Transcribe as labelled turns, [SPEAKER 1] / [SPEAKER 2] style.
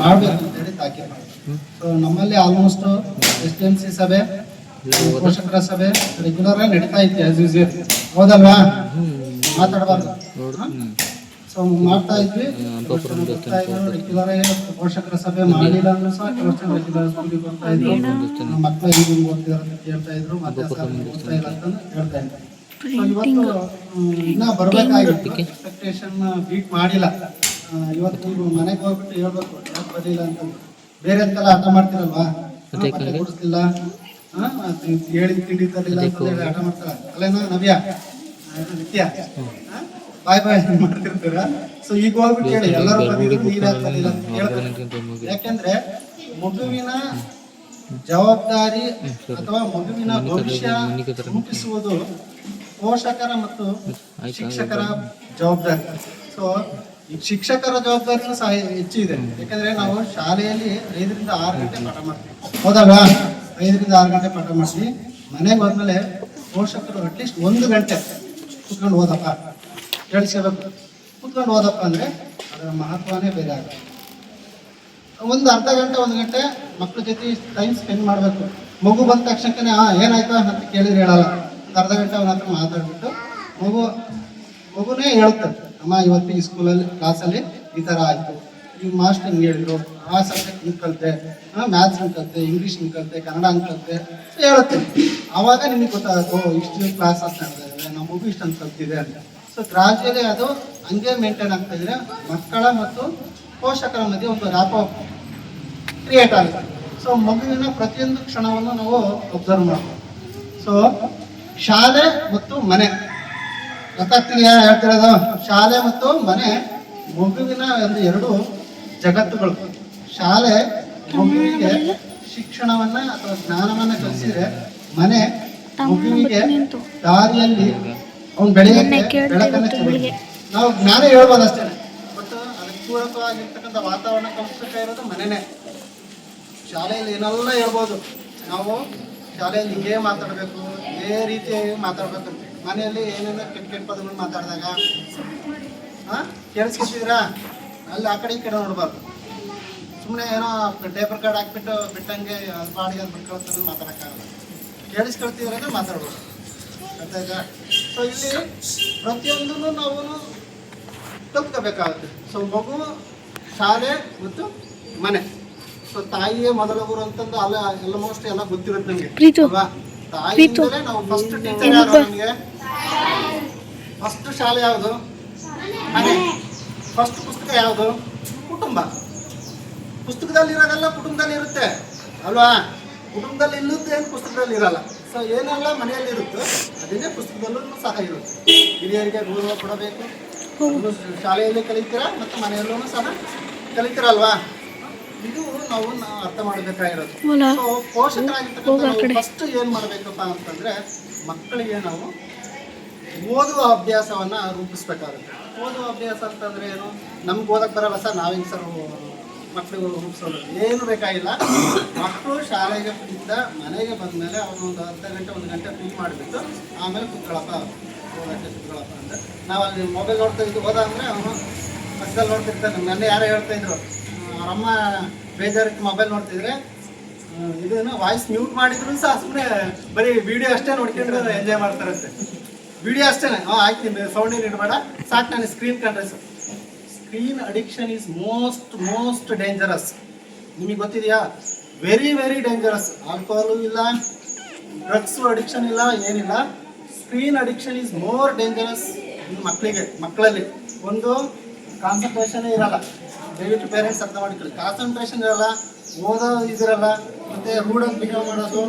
[SPEAKER 1] ಮಾಡಬೇಕಂತೇಳಿ ತಾಕೀತು ಸೊ ನಮ್ಮಲ್ಲಿ almost S N C ಸಭೆ, ಪೋಷಕರ ಸಭೆ ರೆಗ್ಯುಲರ್ ಆಗಿ ನಡೀತಾ ಐತೆ ಆಸ್ ಯೂಸ್ ಹೌದಲ್ವಾ? ಮಾತಾಡಬಾರ್ದು. ಸೊ ಮಾಡ್ತಾ ಇದ್ವಿ. ರೆಗ್ಯುಲರ್ ಆಗಿ ಪೋಷಕರ ಸಭೆ ಮಾಡಿಲ್ಲ ಅಂದ್ರೆ ಸಹ ಕೆಲವು ರೆಗ್ಯುಲರ್ ಸ್ಕೂಲಿಗೆ ಬರ್ತಾ ಇದ್ರು. ಮಕ್ಕಳು ಈಗ ಓದ್ತಿದಾರೆ ಅಂತ ಕೇಳ್ತಾ ಇದ್ರು, ಮತ್ತೆ ಓದ್ತಾ ಇಲ್ಲ ಅಂತ ಹೇಳ್ತಾ ಇದ್ರು. So, ಇವತ್ತು ಬರಬೇಕಾಗಿತ್ತು ಇನ್ನ ಎಕ್ಸ್ಪೆಕ್ಟೇಷನ್ ಬೀಟ್ ಮಾಡಿಲ್ಲ. ಇವತ್ತು ನೀವು ಮನೆಗೆ ಹೋಗ್ಬಿಟ್ಟು ಹೇಳ್ಬೇಕು ಯಾಕೆ ಬರಲಿಲ್ಲ ಅಂತ ಬೇರೆ ಅಂತೆಲ್ಲ ಆಟ ಮಾಡ್ತಿರಲ್ವಾ ಕೊಡಿಸ್ಲಿಲ್ಲ. ಹೇಳಿದ ತಿಂಡಿ ತರಲಿಲ್ಲ ಅಂತ ಹೇಳಿ ಆಟ ಮಾಡ್ತಾರ. ಅಲ್ಲೇನ ನವ್ಯ. ನಿತ್ಯ. ಬಾಯ್ ಬಾಯ್ ಮಾಡ್ತಿರ್ತೀರ? ಸೊ ಈಗ ಹೋಗ್ಬಿಟ್ಟು ಹೇಳಿ. ಎಲ್ಲರೂ ನೀವ್ ಅಂತ ಯಾಕೆಂದ್ರೆ ಮಗುವಿನ ಜವಾಬ್ದಾರಿ ಅಥವಾ ಮಗುವಿನ ಭವಿಷ್ಯ ರೂಪಿಸುವುದು ಪೋಷಕರ ಮತ್ತು ಶಿಕ್ಷಕರ ಜವಾಬ್ದಾರಿ. ಸೊ ಶಿಕ್ಷಕರ ಜವಾಬ್ದಾರಿನೂ ಸಹ ಹೆಚ್ಚು ಇದೆ. ಯಾಕಂದ್ರೆ ನಾವು ಶಾಲೆಯಲ್ಲಿ ಐದರಿಂದ ಆರು ಗಂಟೆ ಪಾಠ ಮಾಡ್ತೀವಿ. ಹೋದಾಗ ಐದರಿಂದ ಆರು ಗಂಟೆ ಪಾಠ ಮಾಡಿಸಿ ಮನೆಗೆ ಹೋದ್ಮೇಲೆ ಪೋಷಕರು ಅಟ್ಲೀಸ್ಟ್ ಒಂದು ಗಂಟೆ ಕುತ್ಕೊಂಡು ಓದಪ್ಪ. ಕೇಳಿಸ್ಕೋಬೇಕು ಕುತ್ಕೊಂಡು ಓದಪ್ಪ ಅಂದ್ರೆ ಅದರ ಮಹತ್ವನೇ ಬೇರೆ ಆಗುತ್ತೆ. ಒಂದು ಅರ್ಧ ಗಂಟೆ, ಒಂದು ಗಂಟೆ ಮಕ್ಕಳ ಜೊತೆ ಟೈಮ್ ಸ್ಪೆಂಡ್ ಮಾಡಬೇಕು. ಮಗು ಬಂದ ತಕ್ಷಣಕ್ಕೆ ಏನಾಯ್ತು? ಅಂತ ಕೇಳಿದ್ರೆ ಹೇಳಲ್ಲ. ಅರ್ಧ ಗಂಟೆ ಅವನ ಹತ್ರ ಮಾತಾಡ್ಬಿಟ್ಟು ಮಗು, ಮಗುನೇ ಹೇಳ್ತಾರೆ ಅಮ್ಮ, ಇವತ್ತು ಈ ಸ್ಕೂಲಲ್ಲಿ ಕ್ಲಾಸಲ್ಲಿ ಈ ಥರ ಆಯಿತು. ಈ ಮಾಸ್ಟರ್ ಹಿಂಗೆ ಹೇಳಿದ್ರು? ಆ ಸಬ್ಜೆಕ್ಟ್ ಹಿಂಗೆ ಕಲಿತೆ ಮ್ಯಾಥ್ಸ್ ಹಿಂಗೆ ಕಲಿತೆ ಇಂಗ್ಲೀಷ್ ಹಿಂಗೆ ಕಲಿತೆ, ಕನ್ನಡ ಹಿಂಗೆ ಕಲಿತೆ ಹೇಳುತ್ತೆ. ಆವಾಗ ನಿಮಗೆ ಗೊತ್ತಾಗುತ್ತೆ ಇಷ್ಟು ಕ್ಲಾಸಸ್ ಇದ್ದಾರೆ ನಮ್ಮ ಮಗು ಇಷ್ಟೊಂದು ಕಲ್ತಿದೆ ಅಂತ. ಸೊ ಗ್ರಾಜುಯಲಿ ಅದು ಹಂಗೆ ಮೇಂಟೈನ್ ಆಗ್ತಾ ಇದ್ರೆ ಮಕ್ಕಳ ಮತ್ತು ಪೋಷಕರ ಮಧ್ಯೆ ಒಂದು ರ್ಯಾಪ್ ಕ್ರಿಯೇಟ್ ಆಗುತ್ತೆ. ಸೊ ಮಗುವಿನ ಪ್ರತಿಯೊಂದು ಕ್ಷಣವನ್ನು ನಾವು ಅಬ್ಸರ್ವ್ ಮಾಡ್ಬೋದು. ಸೊ ಶಾಲೆ ಮತ್ತು ಮನೆ. ಗೊತ್ತಾಗ್ತಿದೆಯಾ ಹೇಳ್ತಿರೋದು? ಶಾಲೆ ಮತ್ತು ಮನೆ ಮಗುವಿನ ಒಂದು ಎರಡು ಜಗತ್ತುಗಳು. ಶಾಲೆ ಮಗುವಿಗೆ ಶಿಕ್ಷಣವನ್ನ ಅಥವಾ ಜ್ಞಾನವನ್ನ ಕಲಿಸಿದ್ರೆ ಮನೆ ಮಗುವಿಗೆ ದಾರಿಯಲ್ಲಿ ಅವ್ನು ಬೆಳೆಯಕ್ಕೆ ಬೆಳಕನ್ನ. ನಾವು ಜ್ಞಾನ ಹೇಳ್ಬೋದು ಅಷ್ಟೇ. ಬಟ್ ಅದಕ್ಕೆ ಪೂರಕವಾಗಿರ್ತಕ್ಕಂಥ ವಾತಾವರಣ ಇರೋದು ಮನೆನೇ. ಶಾಲೆಯಲ್ಲಿ ಏನೆಲ್ಲ ಹೇಳ್ಬೋದು? ನಾವು ಶಾಲೆಯಲ್ಲಿ ಹೇಗೆ ಮಾತಾಡಬೇಕು, ಏ ರೀತಿ ಮಾತಾಡ್ಬೇಕು, ಮನೆಯಲ್ಲಿ ಏನೇನೋ ಕೆಟ್ಟ ಕೆಟ್ಟ ಪದಗಳು ಮಾತಾಡಿದಾಗ ಹಾಂ ಕೇಳಿಸ್ಕೊತಿದ್ದೀರಾ ಅಲ್ಲಿ ಆ ಕಡೆ ಈ ಕಡೆ ನೋಡಬಾರ್ದು. ಸುಮ್ಮನೆ ಏನೋ ಟೇಪರ್ ಕಾರ್ಡ್ ಹಾಕ್ಬಿಟ್ಟು ಬಿಟ್ಟಂಗೆ ಅದು ಬಾಡಿಗೆ ಅದು ಬಿಟ್ಕೊಳ್ತಾರೆ ಮಾತಾಡೋಕ್ಕಾಗಲ್ಲ. ಕೇಳಿಸ್ಕೊಳ್ತಿದ್ರೆ ಮಾತಾಡ್ಬೋದು. ಗೊತ್ತಾಯ್ತಾ ಸೊ ಇಲ್ಲಿ ಪ್ರತಿಯೊಂದನ್ನು ನಾವು ಕಲ್ತ್ಕೋಬೇಕಾಗುತ್ತೆ ಸೊ ಮಗು, ಶಾಲೆ ಮತ್ತು ಮನೆ. ಸೊ ತಾಯಿಯೇ ಮೊದಲ ಗುರು ಅಂತಂದು ಅಲ್ಲ ಆಲ್ಮೋಸ್ಟ್ ಎಲ್ಲ ಗೊತ್ತಿರುತ್ತೆ ನಮಗೆ. ಅಲ್ವಾ? ತಾಯಿಯಿಂದಲೇ ನಾವು ಫಸ್ಟ್ ಟೀಚರ್ ಯಾರು ನಮಗೆ? ಫಸ್ಟ್ ಶಾಲೆ ಯಾವುದು? ಮನೆ ಫಸ್ಟ್ ಪುಸ್ತಕ ಯಾವುದು? ಕುಟುಂಬ. ಪುಸ್ತಕದಲ್ಲಿ ಇರೋದೆಲ್ಲ ಕುಟುಂಬದಲ್ಲಿ ಇರುತ್ತೆ. ಅಲ್ವಾ? ಕುಟುಂಬದಲ್ಲಿ ಇಲ್ಲದ್ದು ಏನು ಪುಸ್ತಕದಲ್ಲಿ ಇರಲ್ಲ. ಸೊ ಏನೆಲ್ಲ ಮನೆಯಲ್ಲಿ ಇರುತ್ತೋ ಅದನ್ನೇ ಪುಸ್ತಕದಲ್ಲೂ ಸಹ ಇರುತ್ತೆ. ಹಿರಿಯರಿಗೆ ಗೌರವ ಕೊಡಬೇಕು. ಶಾಲೆಯಲ್ಲಿ ಕಲಿತೀರಾ? ಮತ್ತು ಮನೆಯಲ್ಲೂ ಸಹ ಕಲಿತೀರಲ್ವಾ? ಇದು ನಾವು ನಾವು ಅರ್ಥ ಮಾಡಬೇಕಾಗಿರೋದು. ಪೋಷಕರಾಗಿರ್ತಕ್ಕಂಥ ಫಸ್ಟ್ ಏನು ಮಾಡಬೇಕಪ್ಪ ಅಂತಂದ್ರೆ ಮಕ್ಕಳಿಗೆ ನಾವು ಓದುವ ಅಭ್ಯಾಸವನ್ನ ರೂಪಿಸ್ಬೇಕಾಗುತ್ತೆ. ಓದುವ ಅಭ್ಯಾಸ ಅಂತಂದ್ರೆ ಏನು? ನಮ್ಗೆ ಓದಕ್ಕೆ ಬರಲ್ಲ ಸರ್ ನಾವೇನು ಸರ್ ಮಕ್ಕಳಿಗೆ ರೂಪಿಸೋದು? ಏನು ಬೇಕಾಗಿಲ್ಲ. ಮಕ್ಕಳು ಶಾಲೆಗೆ ಇದ್ದ ಮನೆಗೆ ಬಂದ್ಮೇಲೆ ಅವನು ಒಂದು ಅರ್ಧ ಗಂಟೆ ಒಂದು ಗಂಟೆ ಫ್ರೀ ಮಾಡಿಬಿಟ್ಟು ಆಮೇಲೆ ಕುತ್ಕೊಳಪ್ಪ ಓದಕ್ಕೆ ಕುತ್ಕೊಳಪ್ಪ ಅಂದ್ರೆ ನಾವು ಅಲ್ಲಿ ಮೊಬೈಲ್ ನೋಡ್ತಾ ಇದ್ದು ಓದ ಅಂದ್ರೆ ಅವನು ಪಕ್ಕದಲ್ಲಿ ನೋಡ್ತಿರ್ತಾನೆ. ನನ್ನ ಯಾರೋ ಹೇಳ್ತಾ ಇದ್ರು ಅವರಮ್ಮ ಬೇಜಾರಕ್ಕೆ ಮೊಬೈಲ್ ನೋಡ್ತಿದ್ರೆ. ಇದನ್ನ ವಾಯ್ಸ್ ಮ್ಯೂಟ್ ಮಾಡಿದ್ರು ಸಹ ಸುಮ್ಮನೆ ಬರೀ ವಿಡಿಯೋ ಅಷ್ಟೇ ನೋಡ್ಕೊಂಡು ಎಂಜಾಯ್ ಮಾಡ್ತಾರಂತೆ. ವಿಡಿಯೋ ಅಷ್ಟೇ. ಹಾಂ ಹಾಕ್ತೀನಿ ಸೌಂಡ್ ಏನು ಇಡಬೇಡ. ಸಾಕು ನಾನು ಸ್ಕ್ರೀನ್ ಕಂಡ್ರೆ sir screen addiction is most most dangerous ನಿಮಗೆ ಗೊತ್ತಿದೆಯಾ? ವೆರಿ ವೆರಿ ಡೇಂಜರಸ್ ಆಲ್ಕೋಹಾಲು ಇಲ್ಲ ಡ್ರಗ್ಸು ಅಡಿಕ್ಷನ್ ಇಲ್ಲ, ಏನಿಲ್ಲ. Screen addiction is more dangerous ಮಕ್ಕಳಿಗೆ ಮಕ್ಕಳಲ್ಲಿ. ಒಂದು ಕಾನ್ಸಂಟ್ರೇಷನೇ ಇರಲ್ಲ. ದಯವಿಟ್ಟು ಪೇರೆಂಟ್ಸ್ ಅರ್ಥ ಮಾಡ್ಕೊಳ್ಳಿ. ಕಾನ್ಸಂಟ್ರೇಷನ್ ಇರಲ್ಲ ಓದೋ ಇದಿರಲ್ಲ ಮತ್ತೆ ರೂಢ ಬಿಹೇವ್ ಮಾಡೋದು.